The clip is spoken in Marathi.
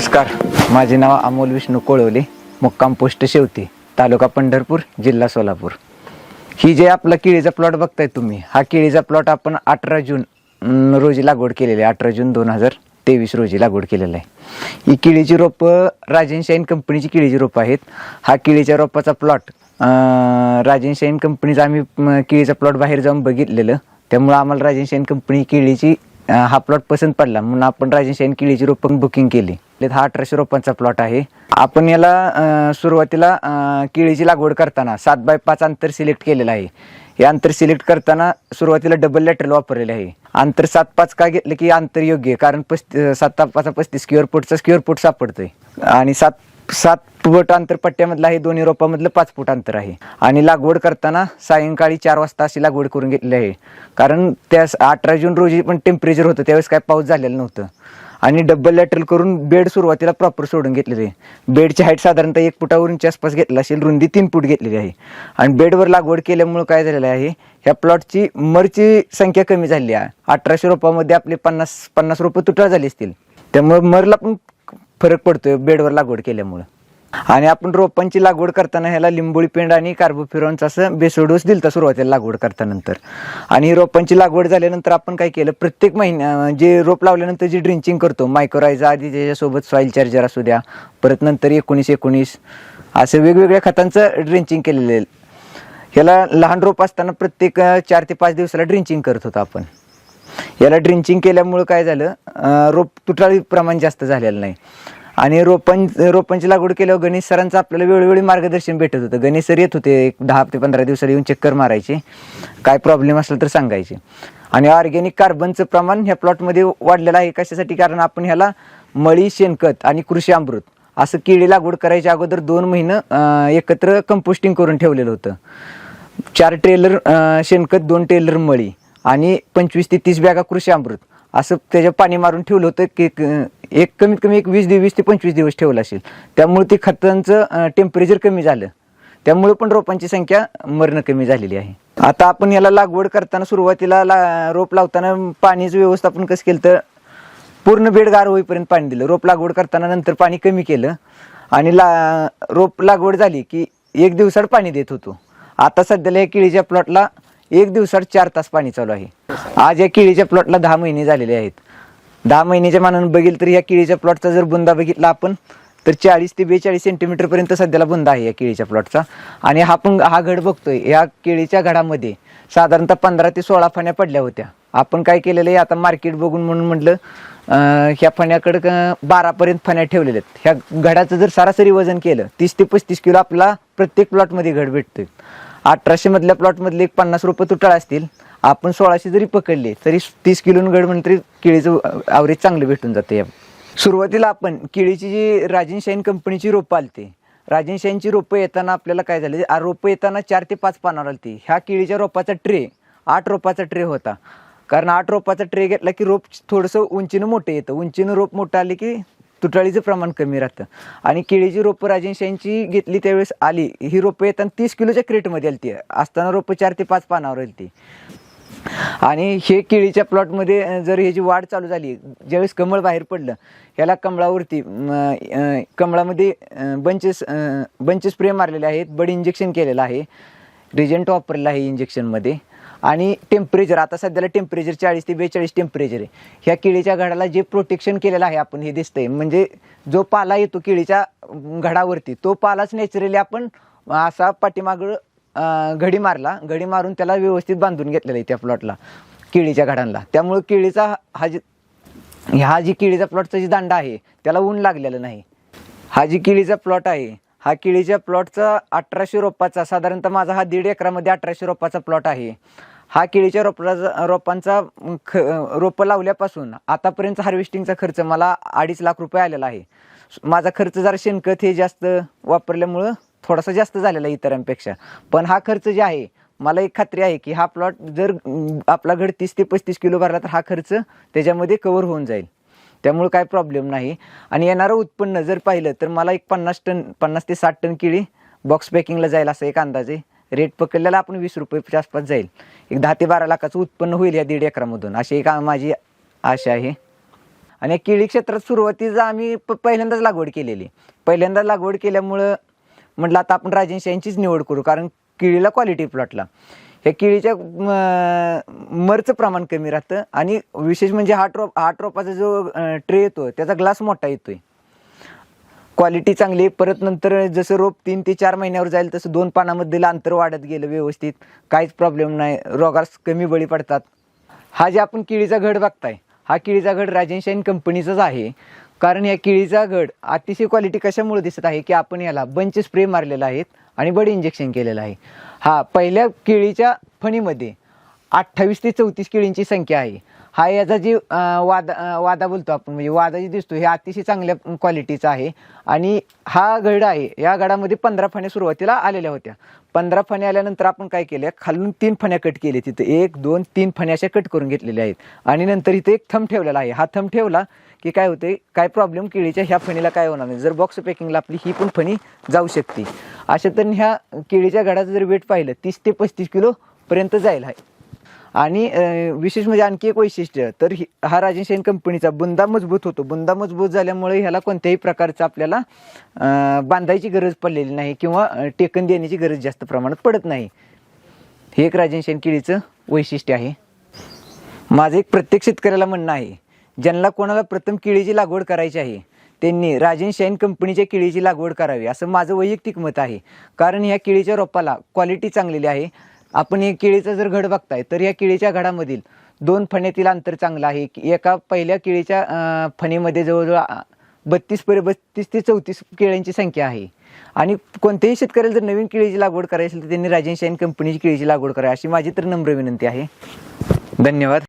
नमस्कार. माझे नाव अमोल विष्णू कोळवले मुक्काम पोस्ट शेवती तालुका पंढरपूर जिल्हा सोलापूर. ही जे आपला केळीचा प्लॉट बघताय तुम्ही हा केळीचा प्लॉट आपण अठरा जून रोजी लागवड केलेली आहे. अठरा जून दोन हजार तेवीस रोजी लागवड केलेलं आहे. ही केळीची रोपं राजेनशाईन कंपनीची केळीची रोपं आहेत. हा केळीच्या रोपाचा प्लॉट राजेनशाईन कंपनीचा आम्ही केळीचा प्लॉट बाहेर जाऊन बघितलेलं. त्यामुळं आम्हाला राजेनशाईन कंपनी केळीची हा प्लॉट पसंत पडला. म्हणून आपण राजन शाईन केळीची रोपं बुकिंग केली. हा अठराशे रोपांचा प्लॉट आहे. आपण याला सुरुवातीला केळीची लागवड करताना सात बाय पाच अंतर सिलेक्ट केलेलं आहे. हे अंतर सिलेक्ट करताना सुरुवातीला डबल लॅटरल वापरलेले आहे. अंतर सात पाच का घेतलं की अंतर योग्य आहे. कारण पस्ती सात पाच पस्तीस स्क्युअर फूटचा स्क्युअर फूट सापडतोय. आणि सात सात फुट अंतर पट्ट्यामधलं आहे दोन्ही रोपामधलं पाच फूट अंतर आहे. आणि लागवड करताना सायंकाळी चार वाजता अशी लागवड करून घेतली आहे. कारण त्या अठरा जून रोजी पण टेम्परेचर होतं त्यावेळेस काय पाऊस झालेला नव्हतं. आणि डबल लॅटरल करून बेड सुरुवातीला प्रॉपर सोडून घेतलेले आहे. बेडची हाईट साधारणतः एक फुटावरूनच्या आसपास घेतला असेल रुंदी तीन फूट घेतलेली आहे. आणि बेडवर लागवड केल्यामुळे काय झालेलं आहे ह्या प्लॉटची मरची संख्या कमी झाली आहे. अठराशे रोपामध्ये आपले पन्नास पन्नास रोपं तुटळ झाली असतील. त्यामुळे मरला पण फरक पडतोय बेडवर लागवड केल्यामुळं. आणि आपण रोपांची लागवड करताना ह्याला लिंबोळी पेंड आणि कार्बोफिरॉनचा असं बेसोडोस दिलता सुरुवातीला लागवड करतानंतर. आणि रोपांची लागवड झाल्यानंतर आपण काय केलं प्रत्येक महिन्या जे रोप लावल्यानंतर जी ड्रिंचिंग करतो मायक्रोरायझा आधी त्याच्यासोबत सॉईल चार्जर असू द्या परत नंतर एकोणीस एकोणीस असं वेगवेगळ्या खतांचं ड्रिंचिंग केलेलं आहे. ह्याला लहान रोप असताना प्रत्येक चार ते पाच दिवसाला ड्रिंचिंग करत होतो आपण. याला ड्रिंचिंग केल्यामुळं काय झालं रोप तुटाळी प्रमाण जास्त झालेलं नाही. आणि रोपं रोपांची लागवड केल्यावर गणेश सरांचं आपल्याला वेळोवेळी मार्गदर्शन भेटत होतं. गणेश सर येत होते एक दहा ते पंधरा दिवसाला येऊन चक्कर मारायचे. काय प्रॉब्लेम असला तर सांगायचे. आणि ऑर्गॅनिक कार्बनचं प्रमाण ह्या प्लॉटमध्ये वाढलेलं आहे. कशासाठी? कारण आपण ह्याला मळी शेणखत आणि कृषी अमृत असं केळी लागवड करायच्या अगोदर दोन महिनं एकत्र कंपोस्टिंग करून ठेवलेलं होतं. चार ट्रेलर शेणखत दोन ट्रेलर मळी आणि पंचवीस ते तीस बॅगा कृषी अमृत. असं त्याच्या पाणी मारून ठेवलं होतं की एक कमीत कमी एक वीस दिवस ते पंचवीस दिवस ठेवलं असेल. त्यामुळे ते खतांचं टेम्परेचर कमी झालं. त्यामुळे पण रोपांची संख्या मरणं कमी झालेली आहे. आता आपण याला लागवड करताना सुरुवातीला ला रोप लावताना पाणीचं व्यवस्थापन कसं केलं तर पूर्ण बेड गार होईपर्यंत पाणी दिलं. रोप लागवड करताना नंतर पाणी कमी केलं. आणि ला रोप लागवड झाली की एक दिवसाड पाणी देत होतो. आता सध्याला या केळीच्या प्लॉटला एक दिवसात चार तास पाणी चालू आहे. आज या केळीच्या प्लॉटला दहा महिने झालेले आहेत. दहा महिन्याच्या मानानं बघील तर या केळीच्या प्लॉटचा जर बुंदा बघितला आपण तर चाळीस ते बेचाळीस सेंटीमीटर पर्यंत सध्याला बुंदा आहे या केळीच्या प्लॉटचा आणि हा पण हा घड बघतोय. या केळीच्या घडामध्ये साधारणतः पंधरा ते सोळा फण्या पडल्या होत्या. आपण काय केलेलं आहे आता मार्केट बघून म्हणून म्हटलं ह्या फण्याकडं बारापर्यंत फण्या ठेवलेल्या आहेत. ह्या घडाचं जर सरासरी वजन केलं तीस ते पस्तीस किलो आपला प्रत्येक प्लॉटमध्ये घड भेटतोय. अठराशे मधल्या प्लॉटमधले एक पन्नास रुपये तुटाळ असतील. आपण सोळाशे जरी पकडले तरी तीस किलो घड म्हणून केळीचं ॲव्हरेज चांगलं भेटून जातं. सुरुवातीला आपण केळीची जी राजेनशाईन कंपनीची रोपं आलते राजन रोपं येताना आपल्याला काय झालं? रोपं येताना चार ते पाच पानावर आलती. ह्या केळीच्या रोपाचा ट्रे आठ रोपाचा ट्रे होता. कारण आठ रोपाचा ट्रे घेतला की रोप थोडंसं उंचीनं मोठं येतं. उंचीनं रोप मोठं आले की तुटाळीचं प्रमाण कमी राहतं. आणि केळीची रोपं राजन घेतली त्यावेळेस आली. ही रोपं येताना तीस किलोच्या क्रेटमध्ये आली ती असताना रोपं चार ते पाच पानावर आली ती आणि हे केळीच्या प्लॉटमध्ये जर ह्याची वाढ चालू झाली ज्यावेळेस कमळ बाहेर पडलं ह्याला कमळावरती कमळामध्ये बंचेस बंचेस स्प्रे मारलेले आहेत. बड इंजेक्शन केलेलं आहे. रिजंट वापरलं आहे इंजेक्शनमध्ये आणि टेम्परेचर आता सध्याला टेम्परेचर चाळीस ते बेचाळीस टेम्परेचर आहे. ह्या केळीच्या घडाला जे प्रोटेक्शन केलेलं आहे आपण हे दिसतंय. म्हणजे जो पाला येतो केळीच्या घडावरती तो पालाच नॅचरली आपण असा पाठीमागं घडी मारला. घडी मारून त्याला व्यवस्थित बांधून घेतलेला आहे त्या प्लॉटला केळीच्या घडांना. त्यामुळे केळीचा हा जी हा जी केळीचा प्लॉटचा जी दांडा आहे त्याला ऊन लागलेलं नाही. हा जी केळीचा प्लॉट आहे हा केळीच्या प्लॉटचा अठराशे रोपाचा साधारणतः माझा हा दीड एकरामध्ये अठराशे रोपाचा प्लॉट आहे. हा केळीच्या रोपाचा रोपांचा ख रोपं लावल्यापासून आतापर्यंत हार्वेस्टिंगचा खर्च मला अडीच लाख रुपये आलेला आहे. माझा खर्च जरा शेणखत हे जास्त वापरल्यामुळं थोडासा जास्त झालेला आहे इतरांपेक्षा. पण हा खर्च जे आहे मला एक खात्री आहे की हा प्लॉट जर आपला घड तीस ते पस्तीस किलो भरला तर हा खर्च त्याच्यामध्ये कव्हर होऊन जाईल. त्यामुळे काय प्रॉब्लेम नाही. आणि येणारं उत्पन्न जर पाहिलं तर मला एक पन्नास टन पन्नास ते साठ टन केळी बॉक्स पॅकिंगला जाईल असं एक अंदाजे रेट पकडलेला आपण वीस रुपयाच्या आसपास जाईल. एक दहा ते बारा लाखाचं उत्पन्न होईल या दीड एकरामधून. अशी एक माझी आशा आहे. आणि केळी क्षेत्रात सुरुवातीचा आम्ही प पहिल्यांदाच लागवड केलेली. पहिल्यांदा लागवड केल्यामुळं म्हटलं आता आपण राजेश यांचीच निवड करू कारण केळीला क्वालिटी प्लॉटला ह्या केळीच्या म- मरचं प्रमाण कमी राहतं आणि विशेष म्हणजे हा ट्रोप हा ट्रोपाचा जो ट्रे येतो त्याचा ग्लास मोठा येतोय. क्वालिटी चांगली आहे. परत नंतर जसं रोप तीन ते चार महिन्यावर जाईल तसं दोन पानामधील अंतर वाढत गेलं व्यवस्थित. काहीच प्रॉब्लेम नाही. रोगास कमी बळी पडतात. हा जे आपण केळीचा घड बघताय हा केळीचा घड राजन शाईन कंपनीचाच आहे. कारण या केळीचा घड अतिशय क्वालिटी कशामुळे दिसत आहे की आपण याला बंच स्प्रे मारलेला आहेत आणि बडी इंजेक्शन केलेलं आहे. हा पहिल्या केळीच्या फणीमध्ये अठ्ठावीस ते चौतीस केळींची संख्या आहे. हा याचा जी वादा वादा बोलतो आपण म्हणजे वादा जी दिसतो हे अतिशय चांगल्या क्वालिटीचा आहे. आणि हा घड आहे या गडामध्ये पंधरा फण्या सुरुवातीला आलेल्या होत्या. पंधरा फण्या आल्यानंतर आपण काय केलं खालून तीन फण्या कट केले तिथे. एक दोन तीन फण्या अशा कट करून घेतलेल्या आहेत. आणि नंतर इथे एक थंब ठेवलेला आहे. हा थंब ठेवला की काय होते काय प्रॉब्लेम केळीच्या ह्या फणीला काय होणार नाही. जर बॉक्स पॅकिंगला आपली ही पण फणी जाऊ शकते. अशा तर ह्या केळीच्या घडाचं जर वेट पाहिलं तीस ते पस्तीस किलो पर्यंत जाईल आहे. आणि विशेष म्हणजे आणखी एक वैशिष्ट्य तर हा राजन कंपनीचा बुंदा मजबूत होतो. बुंदा मजबूत झाल्यामुळे ह्याला कोणत्याही प्रकारचं आपल्याला बांधायची गरज पडलेली नाही किंवा टेकन देण्याची गरज जास्त प्रमाणात पडत नाही. हे एक राजन शेन केळीचं वैशिष्ट्य आहे. माझं एक प्रत्येक शेतकऱ्याला म्हणणं आहे ज्यांना कोणाला प्रथम केळीची लागवड करायची आहे त्यांनी राजन शाईन कंपनीच्या केळीची लागवड करावी असं माझं वैयक्तिक मत आहे. कारण ह्या केळीच्या रोपाला क्वालिटी चांगलेली आहे आपण हे केळीचं जर घड बघताय तर या केळीच्या घडामधील दोन फण्यातील अंतर चांगलं आहे की एका पहिल्या केळीच्या फणीमध्ये जवळजवळ बत्तीस पर्यंत बत्तीस ते चौतीस केळ्यांची संख्या आहे. आणि कोणत्याही शेतकऱ्याला जर नवीन केळीची लागवड करायची असेल तर त्यांनी राजन शाईन कंपनीची केळीची लागवड करावी अशी माझी तर नम्र विनंती आहे. धन्यवाद.